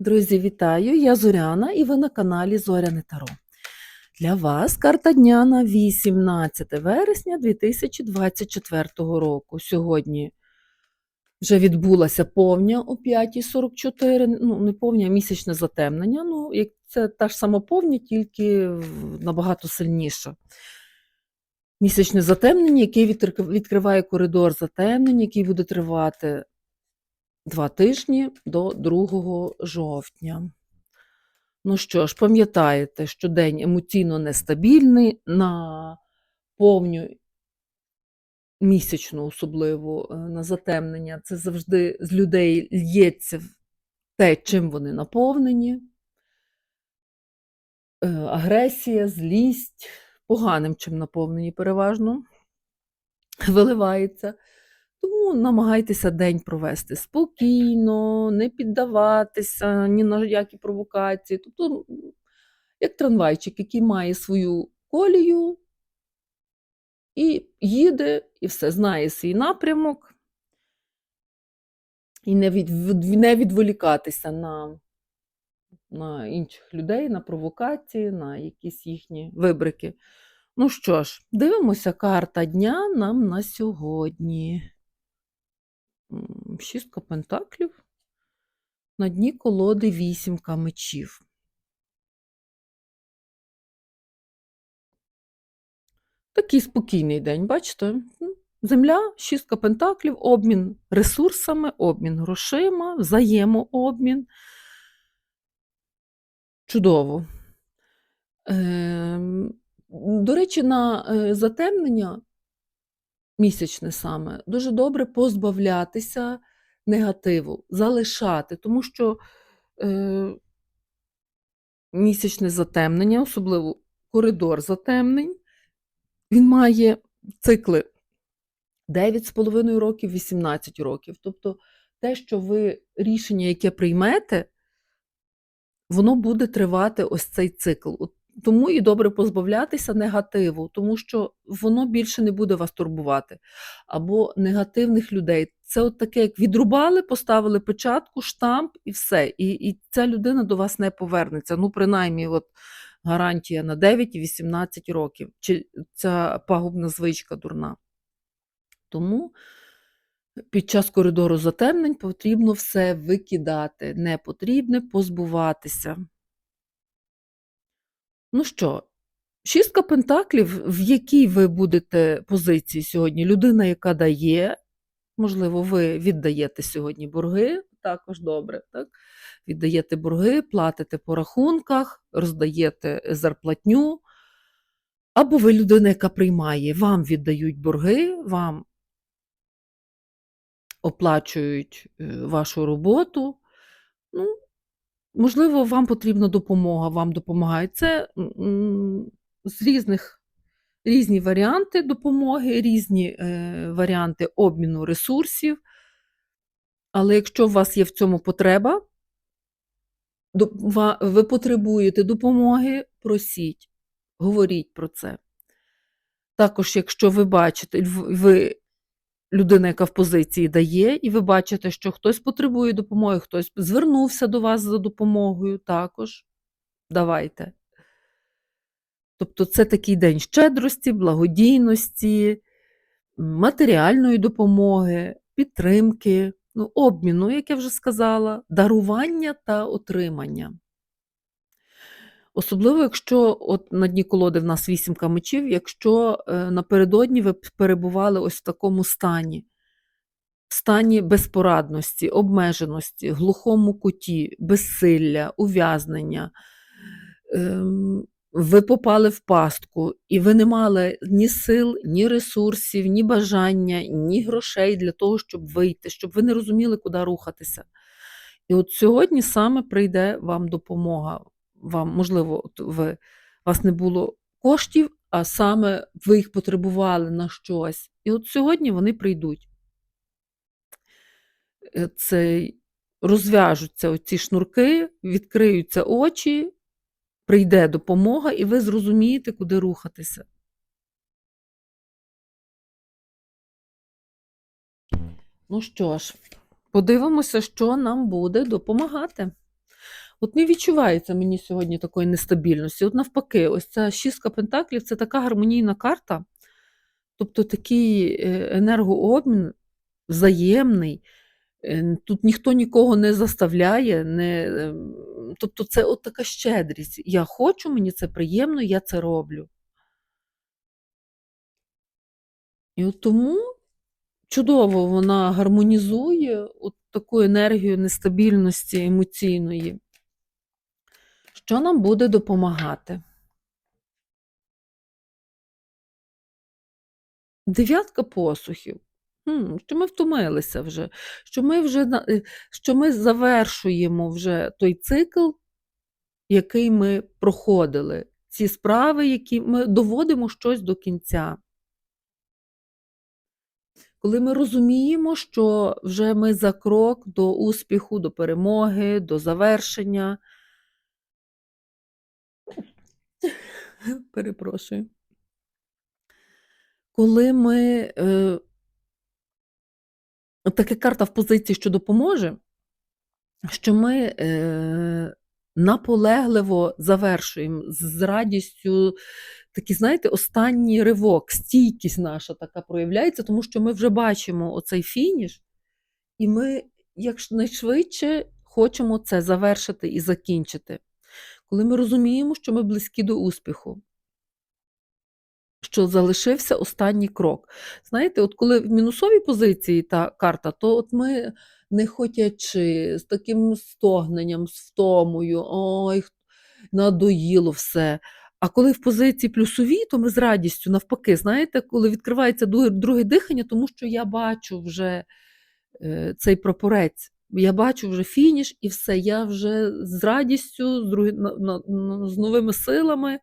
Друзі, вітаю! Я Зоряна і ви на каналі Зоряне Таро. Для вас карта дня на 18 вересня 2024 року. Сьогодні вже відбулася повня о 5.44, ну не повня, а місячне затемнення. Ну, це та ж сама повня, тільки набагато сильніша. Місячне затемнення, яке відкриває коридор затемнень, який буде тривати два тижні до 2 жовтня. Ну що ж, пам'ятаєте, що день емоційно нестабільний, на повню місячну, особливо е, на затемнення, це завжди з людей лється те, чим вони наповнені. Е, Агресія, злість, поганим чим наповнені переважно виливається. Тому намагайтеся день провести спокійно, не піддаватися ні на які провокації. Тобто, як трамвайчик, який має свою колію і їде, і все знає свій напрямок, і не, від, не відволікатися на, на інших людей, на провокації, на якісь їхні вибрики. Ну що ж, дивимося карта дня нам на сьогодні. Шістка пентаклів. На дні колоди вісімка мечів. Такий спокійний день, бачите? Земля, шістка пентаклів, обмін ресурсами, обмін грошима, взаємообмін. Чудово. Ем, До речі, на е, затемнення місячне саме, дуже добре позбавлятися негативу, залишати, тому що е, місячне затемнення, особливо коридор затемнень, він має цикли 9,5 років, 18 років. Тобто те, що ви рішення, яке приймете, воно буде тривати ось цей цикл. От Тому і добре позбавлятися негативу, тому що воно більше не буде вас турбувати. Або негативних людей. Це от таке, як відрубали, поставили печатку, штамп і все. І, і ця людина до вас не повернеться. Ну, принаймні, от гарантія на 9 і 18 років. Чи ця пагубна звичка дурна. Тому під час коридору затемнень потрібно все викидати. Не потрібне позбуватися. Ну що, шістка пентаклів, в якій ви будете позиції сьогодні? Людина, яка дає, можливо, ви віддаєте сьогодні борги, також добре, так? Віддаєте борги, платите по рахунках, роздаєте зарплатню. Або ви людина, яка приймає, вам віддають борги, вам оплачують е, вашу роботу. Ну, можливо, вам потрібна допомога, вам допомагають. Це з різних різні варіанти допомоги, різні е, варіанти обміну ресурсів. Але якщо у вас є в цьому потреба, ви потребуєте допомоги, просіть, говоріть про це. Також, якщо ви бачите, ви людина, яка в позиції дає, і ви бачите, що хтось потребує допомоги, хтось звернувся до вас за допомогою, також давайте. Тобто це такий день щедрості, благодійності, матеріальної допомоги, підтримки, ну, обміну, як я вже сказала, дарування та отримання. Особливо, якщо от на дні колоди в нас вісімка мечів, якщо е, напередодні ви перебували ось в такому стані, в стані безпорадності, обмеженості, глухому куті, безсилля, ув'язнення, ем, ви попали в пастку, і ви не мали ні сил, ні ресурсів, ні бажання, ні грошей для того, щоб вийти, щоб ви не розуміли, куди рухатися. І от сьогодні саме прийде вам допомога. Вам, можливо, ви, вас не було коштів, а саме ви їх потребували на щось. І от сьогодні вони прийдуть. Е, Це розв'яжуться оці шнурки, відкриються очі, прийде допомога, і ви зрозумієте, куди рухатися. Ну що ж, подивимося, що нам буде допомагати. От не відчувається мені сьогодні такої нестабільності. От навпаки, ось ця шістка пентаклів це така гармонійна карта, тобто такий е, енергообмін взаємний. Е, Тут ніхто нікого не заставляє, не, ем, тобто це от така щедрість. Я хочу, мені це приємно, я це роблю. І от тому чудово вона гармонізує от таку енергію нестабільності емоційної. Що нам буде допомагати? Дев'ятка посухів. Що ми втомилися вже, що ми вже е, що ми завершуємо вже той цикл, який ми проходили, ці справи, які ми доводимо щось до кінця. Коли ми розуміємо, що вже ми за крок до успіху, до перемоги, до завершення. Перепрошую. Коли ми. Е, така карта в позиції, що допоможе, що ми е, наполегливо завершуємо з радістю. Такий, знаєте, останній ривок, стійкість наша така проявляється, тому що ми вже бачимо оцей фініш, і ми якнайшвидше хочемо це завершити і закінчити. Коли ми розуміємо, що ми близькі до успіху, що залишився останній крок. Знаєте, от коли в мінусовій позиції та карта, то от ми не хотячи, з таким стогненням, з втомою, ой, надоїло все. А коли в позиції плюсовій, то ми з радістю, навпаки, знаєте, коли відкривається друге, дихання, тому що я бачу вже е, цей прапорець. Я бачу вже фініш і все. Я вже з радістю, з, на, з новими силами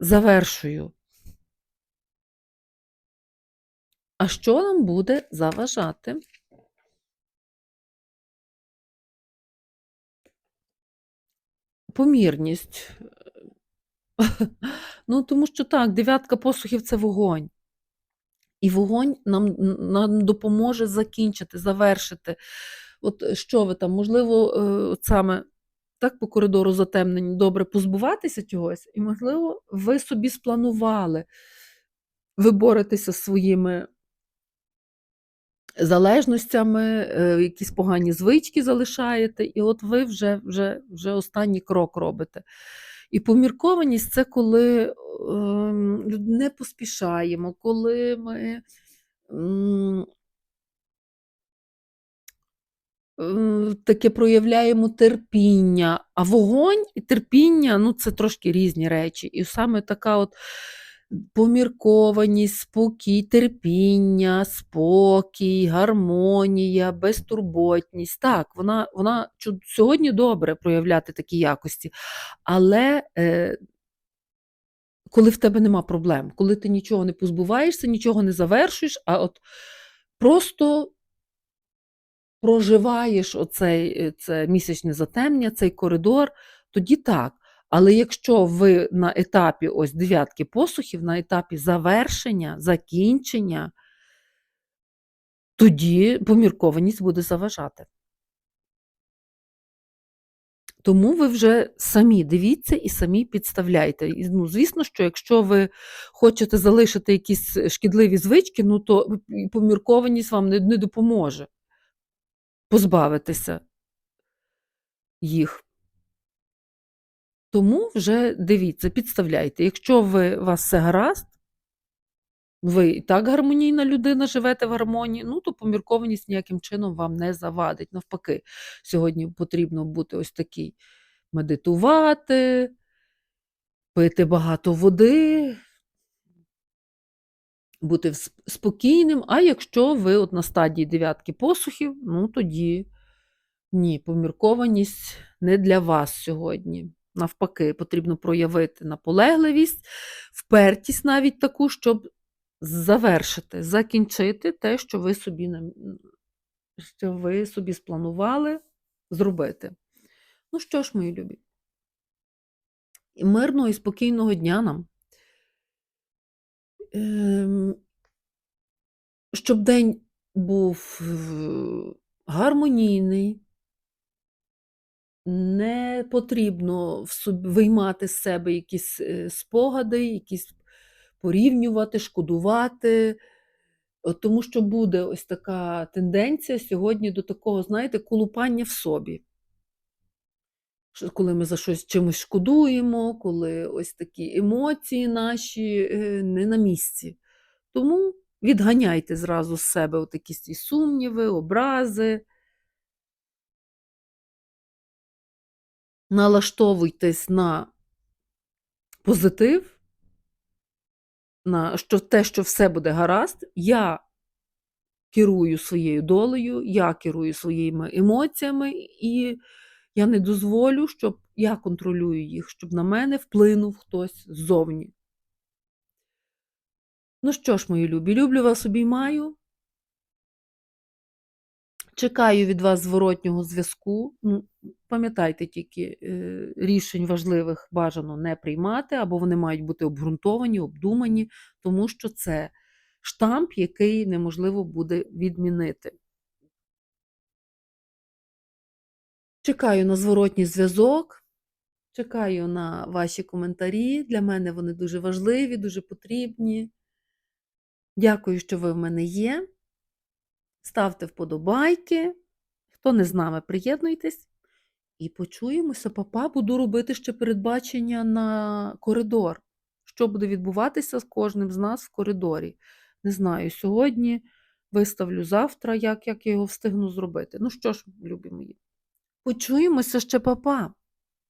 завершую. А що нам буде заважати? Помірність. Ну, тому що так, дев'ятка посухів це вогонь. І вогонь нам, нам допоможе закінчити, завершити. От що ви там, можливо, е, от саме так по коридору затемнені, добре позбуватися чогось, і, можливо, ви собі спланували, ви боретеся своїми залежностями, е, якісь погані звички залишаєте, і от ви вже, вже, вже останній крок робите. І поміркованість це коли е, не поспішаємо, коли ми. е, Таке проявляємо терпіння, а вогонь і терпіння ну це трошки різні речі. І саме така от поміркованість, спокій, терпіння, спокій, гармонія, безтурботність. Так, вона вона сьогодні добре проявляти такі якості, але е, коли в тебе нема проблем, коли ти нічого не позбуваєшся, нічого не завершуєш, а от просто проживаєш оцей е, це місячне затемнення, цей коридор, тоді так. Але якщо ви на етапі ось дев'ятки посухів, на етапі завершення, закінчення, тоді поміркованість буде заважати. Тому ви вже самі дивіться і самі підставляйте. І, Ну, звісно, що якщо ви хочете залишити якісь шкідливі звички, ну то поміркованість вам не, не допоможе позбавитися їх. Тому вже дивіться, підставляйте. Якщо ви вас все гаразд, ви і так гармонійна людина, живете в гармонії, ну то поміркованість ніяким чином вам не завадить. Навпаки, сьогодні потрібно бути ось такий медитувати, пити багато води, бути спокійним. А якщо ви от на стадії дев'ятки посухів, ну тоді ні, поміркованість не для вас сьогодні. Навпаки, потрібно проявити наполегливість, впертість навіть таку, щоб завершити, закінчити те, що ви собі, що ви собі спланували зробити. Ну що ж, мої любі, мирного і спокійного дня нам. Ем, щоб день був е, гармонійний, Не потрібно виймати з себе якісь, е, спогади, якісь порівнювати, шкодувати. Тому що буде ось така тенденція сьогодні до такого, знаєте, колупання в собі. Коли ми за щось чимось шкодуємо, коли ось такі емоції наші, е, не на місці. Тому відганяйте зразу з себе отакі ці сумніви, образи. Налаштовуйтесь на позитив, на що те, що все буде гаразд. Я керую своєю долею, я керую своїми емоціями, і я не дозволю, щоб я контролюю їх, щоб на мене вплинув хтось ззовні. Ну що ж, мої любі, люблю вас, обіймаю. Чекаю від вас зворотнього зв'язку. Ну, пам'ятайте тільки, е, рішень важливих бажано не приймати, або вони мають бути обґрунтовані, обдумані, тому що це штамп, який неможливо буде відмінити. Чекаю на зворотній зв'язок, чекаю на ваші коментарі. Для мене вони дуже важливі, дуже потрібні. Дякую, що ви в мене є. Ставте вподобайки. Хто не з нами, приєднуйтесь. І почуємося, папа. Буду робити ще передбачення на коридор. Що буде відбуватися з кожним з нас в коридорі. Не знаю, сьогодні виставлю завтра, як, як я його встигну зробити. Ну що ж, любі мої, почуємося ще, папа.